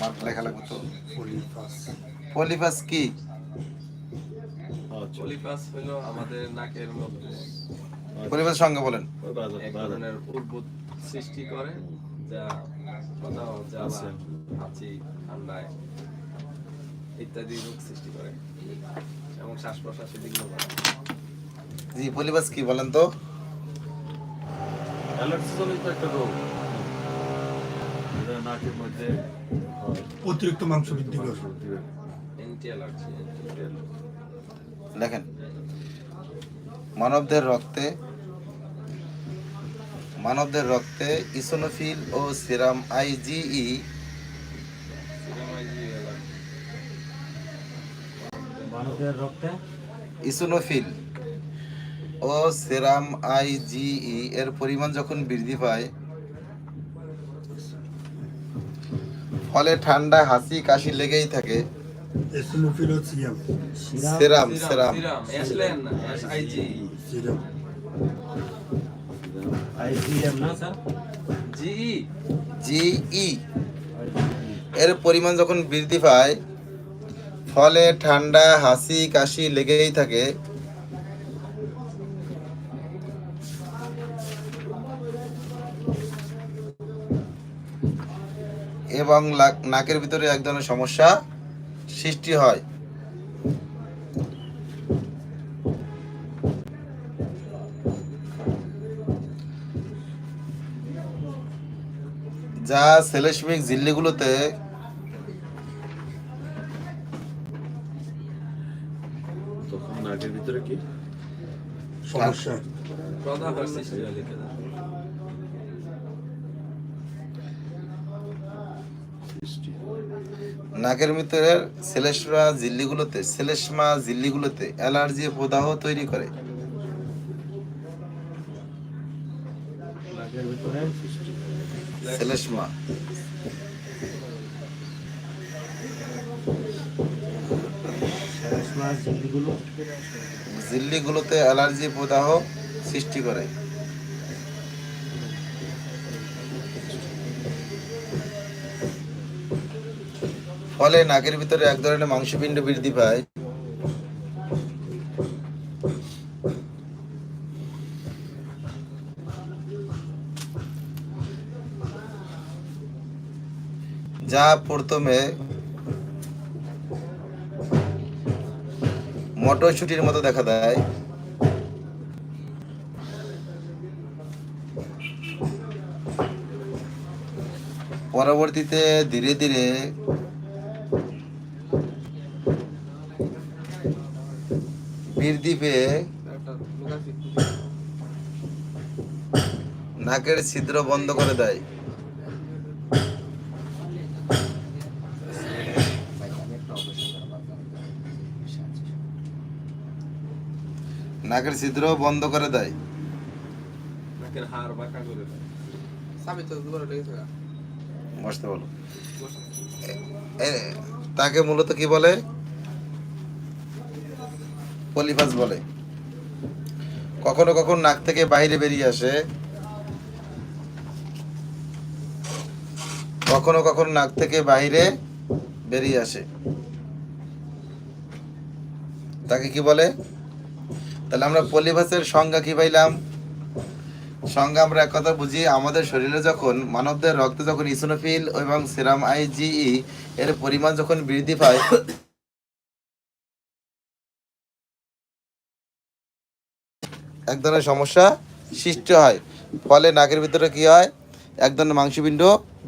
Mark লেখা লাগবে তো। পলিপাস পলিফাস কি? আচ্ছা। পলিপাস হলো আমাদের নাকের মধ্যে। পলিফাস সঙ্গে বলেন। এক ধরনের উদ্ভুত সৃষ্টি করে যা কোথাও জ্বালা আচ্ছা। হাঁচি ঠান্ডায় ইত্যাদি রোগ সৃষ্টি করে এবং শ্বাস প্রশ্বাসে বিঘ্ন করে। জি পলিফাস কি বলেন তো? অ্যালার্জি জনিত একটা রোগ। নাকের মধ্যে। অতিরিক্ত মাংস বৃদ্ধি করে। দেখেন মানবদের রক্তে মানবদের রক্তে ইসোনোফিল ও সিরাম আইজিই মানবের রক্তে? ইসোনোফিল ও সেরাম আইজিই এর পরিমাণ যখন বৃদ্ধি পায় ফলে ঠান্ডা হাসি কাশি লেগেই থাকে। এসিনোফিল ও সেরাম সেরাম সিরাম অ্যাশলেন আইজি সিরাম আইজিএম না স্যার জিই জিই এর পরিমাণ যখন বৃদ্ধি পায় ফলে ঠান্ডা হাসি কাশি লেগেই থাকে। এবং নাকের ভিতরে এক ধরনের সমস্যা সৃষ্টি হয়। যা সেলেসমিক ঝিল্লিগুলোতে তখন নাকের ভিতরে কি? সমস্যা প্রদাহের সৃষ্টি হয় লিখে দেন। সৃষ্টি নাকের ভিতরে সেলেসমা ঝিল্লিগুলোতে সেলেসমা ঝিল্লিগুলোতে অ্যালার্জি প্রদাহ তৈরি করে। সেলেসমা ঝিল্লিগুলোতে অ্যালার্জি প্রদাহ সৃষ্টি করে। ফলে নাকের ভিতরে এক ধরনের মাংসপিণ্ড বৃদ্ধি পায়। যা প্রথমে মটরশুটির মতো দেখা দেয়। পরবর্তীতে ধীরে ধীরে বৃদ্ধি পেয়ে নাকের ছিদ্র বন্ধ করে দেয়। নাকের ছিদ্র বন্ধ করে দেয়। নাকের হাড় বাঁকা করে দেয়। বসতে বলো। তাকে মূলত কি বলে? পলিফাস বলে। কখনো কখনো নাক থেকে বাইরে বেরিয়ে আসে। কখনো কখনো নাক থেকে বাইরে বেরিয়ে আসে। তাকে কি বলে? তাহলে আমরা পলিফাসের সংজ্ঞা কি পাইলাম? সংজ্ঞা আমরা এক কথা বুঝি, আমাদের শরীরে যখন, মানবদের রক্তে যখন ইসোনোফিল এবং সিরাম আইজিই এর পরিমাণ যখন বৃদ্ধি পায় এক ধরনের সমস্যা সৃষ্টি হয়। ফলে নাকের ভিতরে কি হয়? এক ধরনের মাংসপিণ্ড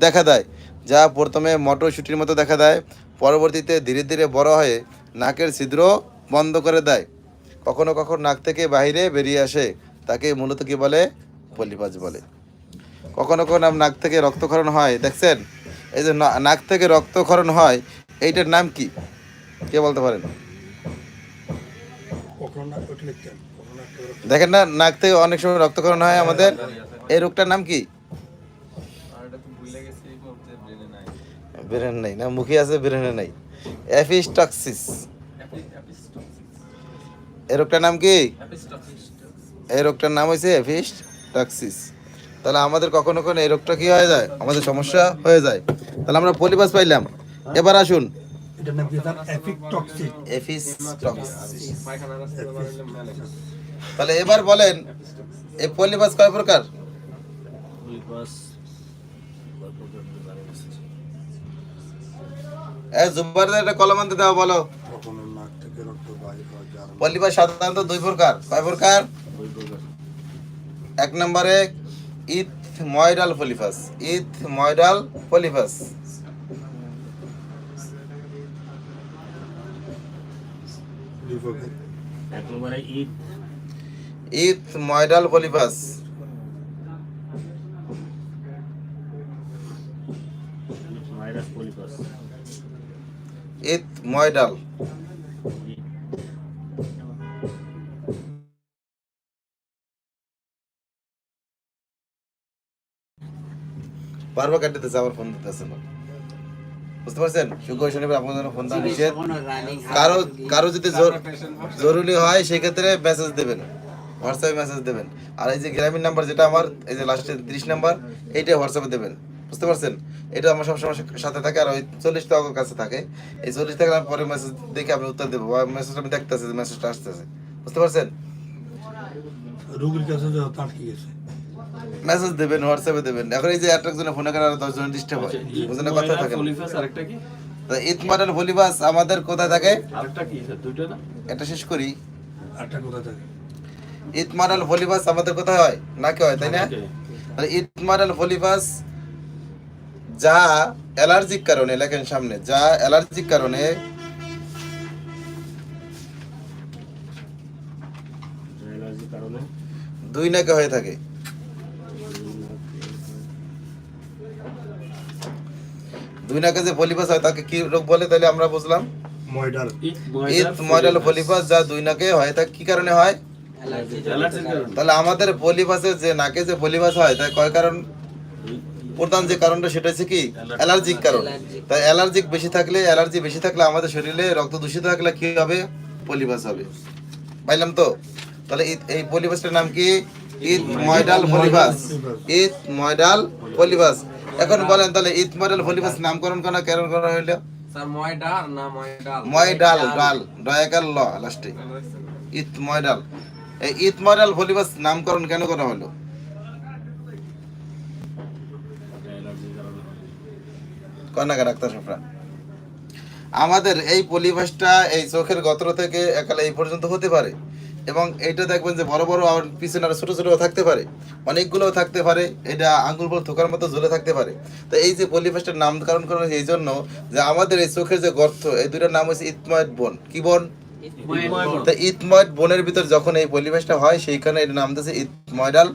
দেখা দেয়, যা প্রথমে মটরশুটির মতো দেখা দেয়, পরবর্তীতে ধীরে ধীরে বড় হয়ে নাকের ছিদ্র বন্ধ করে দেয়। কখনো কখনো নাক থেকে বাইরে বেরিয়ে আসে, তাকে মূলত কি বলে? পলিপাস বলে। কখনো কখনো নাক থেকে রক্তক্ষরণ হয়, দেখছেন? এই যে নাক থেকে রক্তক্ষরণ হয়, এইটার নাম কি? কে বলতে পারেন? দেখেন না নাক থেকে অনেক সময় রক্তক্ষরণ হয় আমাদের। এই রোগটার নাম কি? ব্রেনে নাই না মুখে আছে ব্রেনে নেই। অ্যাফিস্টক্সিস। এই রোগটার নাম কি? এই রোগটার নাম হয়েছে অ্যাফিস্টক্সিস। তাহলে আমাদের কখনো কখনো এই রোগটা কি হয়ে যায়? আমাদের সমস্যা হয়ে যায়। তাহলে আমরা পলিপাস পাইলাম। এবার আসুন। এফিক টক্সিক এফিস পায়খানা তাহলে এবার বলেন এই পলিপাস কয় প্রকার? পলিপাস এ একটা কলম আনতে দাও বলো। পলিপাস সাধারণত দুই প্রকার। কয় প্রকার? এক নম্বরে ইথ ময়ডাল পলিফাস ইথ ময়ডাল পলিফাস এক নম্বরে ঈদ ইথ ময়ডাল পলিপাস ইথ ময়ডাল বারবার কাটতেছে আমার ফোন দিতেছে না। বুঝতে পারছেন? শুক্র শনিবার আপনার জন্য ফোন দেওয়া নিষেধ। কারও কারও যদি জোর- জরুরি হয় সেক্ষেত্রে মেসেজ দেবেন হোয়াটসঅ্যাপে মেসেজ দেবেন। আর এই যে গ্রামীণ নাম্বার যেটা আমার এই যে লাস্টে তিরিশ নাম্বার এইটা হোয়াটসঅ্যাপে দেবেন। বুঝতে পারছেন? এটা আমার সবসময় সাথে থাকে আর ওই চল্লিশটা আমার কাছে থাকে? এই চল্লিশ টাকা পরে মেসেজ দেখে আমি উত্তর দেবো। মেসেজটা আমি দেখতেছি যে মেসেজটা আসতেছে। বুঝতে পারছেন? রোগীর কাছে যাও গেছে মেসেজ দেবেন হোয়াটসঅ্যাপে দেবেন। এখন এই যে একটা জনে ফোনে করে আর দশ জন ডিস্টার্ব হয়? বুঝলেন কথা থাকে আরেকটা কি? ঈদ মডেল ভলিবাস আমাদের কোথায় থাকে? আরেকটা কি? স্যার দুইটা না? এটা শেষ করি। আটটা কোথায় থাকে? আমাদের কোথায় হয়? নাকি হয় তাই না? ঈদ যা অ্যালার্জিক কারণে লেখেন সামনে যা অ্যালার্জিক কারণে দুই নাকে হয়ে থাকে। দুই নাকে যে ভলিবাস হয় তাকে কি রোগ বলে তাহলে আমরা বুঝলাম? ময়ডাল। মডেল ভলিবাস যা দুই নাকে হয় তা কি কারণে হয়? তাহলে আমাদের পলিপাসের যে নাকে যে পলিপাস হয় তাই কয় কারণ? প্রধান যে কারণটা সেটা হচ্ছে কি? অ্যালার্জিক কারণ। তাই অ্যালার্জিক বেশি থাকলে অ্যালার্জি বেশি থাকলে আমাদের শরীরে রক্ত দূষিত থাকলে কি হবে? পলিপাস হবে। পাইলাম তো? তাহলে ঈদ- এই পলিপাসটার নাম কি? ঈদ ময়ডাল পলিপাস ঈদ ময়ডাল পলিপাস এখন বলেন তাহলে ঈদ ময়ডাল পলিপাস নামকরণ করা কেন করা হইল? স্যার ময়ডার না ময়ডাল ময়ডাল ডাল ডয়াকার ল লাস্টে ঈদ ময়ডাল ঈদ ময়ডাল পলিপাস নামকরণ কেন করা হলো? কর্ণাকা ডাক্তার সাফরা। আমাদের এই পলিভাসটা এই চোখের গত্র থেকে একালে এই পর্যন্ত হতে পারে এবং এটা দেখবেন যে বড় বড় আর পিছনে আরও ছোট ছোট থাকতে পারে অনেকগুলো থাকতে পারে, এটা আঙ্গুল বল থোকার মতো ঝুলে থাকতে পারে। তো এই যে পলিভাসটার নামকরণ করা হয়েছে এই জন্য যে আমাদের এই চোখের যে গর্ত, এই দুইটার নাম হচ্ছে ইতময়েড বন। কি বোন? তো ইতময়েড বোনের ভিতর যখন এই হয় সেইখানে এর নাম দিয়েছে ইতময়েডাল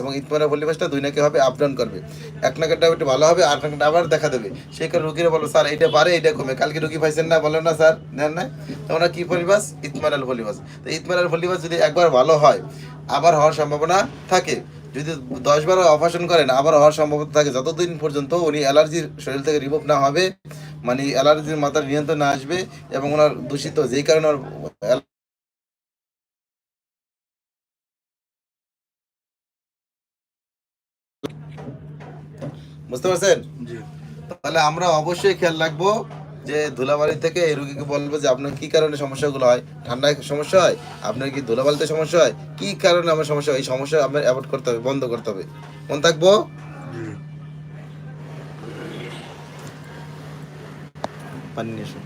এবং ইতময়েডাল দুই নাকে হবে আপ ডাউন করবে। এক নাকেরটা একটু ভালো হবে আর নাকেরটা আবার দেখা দেবে। সেই কারণে রুগীরা বলো স্যার এটা পারে এটা কমে। কালকে রুগী পাইছেন না বলেন না স্যার নেন না কি ইতময়েডাল তো ইতময়েডাল যদি একবার ভালো হয় আবার হওয়ার সম্ভাবনা থাকে। যদি দশ বার অপারেশন করেন আবার হওয়ার সম্ভাবনা থাকে যতদিন পর্যন্ত উনি অ্যালার্জির শরীর থেকে রিমুভ না হবে মানে অ্যালার্জির মাথার নিয়ন্ত্রণ আসবে এবং ওনার দূষিত যেই কারণে ওর বুঝতে পারছেন? জি। তাহলে আমরা অবশ্যই খেয়াল রাখব যে ধুলাবালি থেকে এই রুগীকে বলব যে আপনার কি কারণে সমস্যাগুলো হয়? ঠান্ডায় সমস্যা হয়? আপনার কি ধুলাবালিতে সমস্যা হয়? কি কারণে আমার সমস্যা হয়? এই সমস্যা আপনার অ্যাভয়েড করতে হবে বন্ধ করতে হবে। মন থাকব? పని చేసాం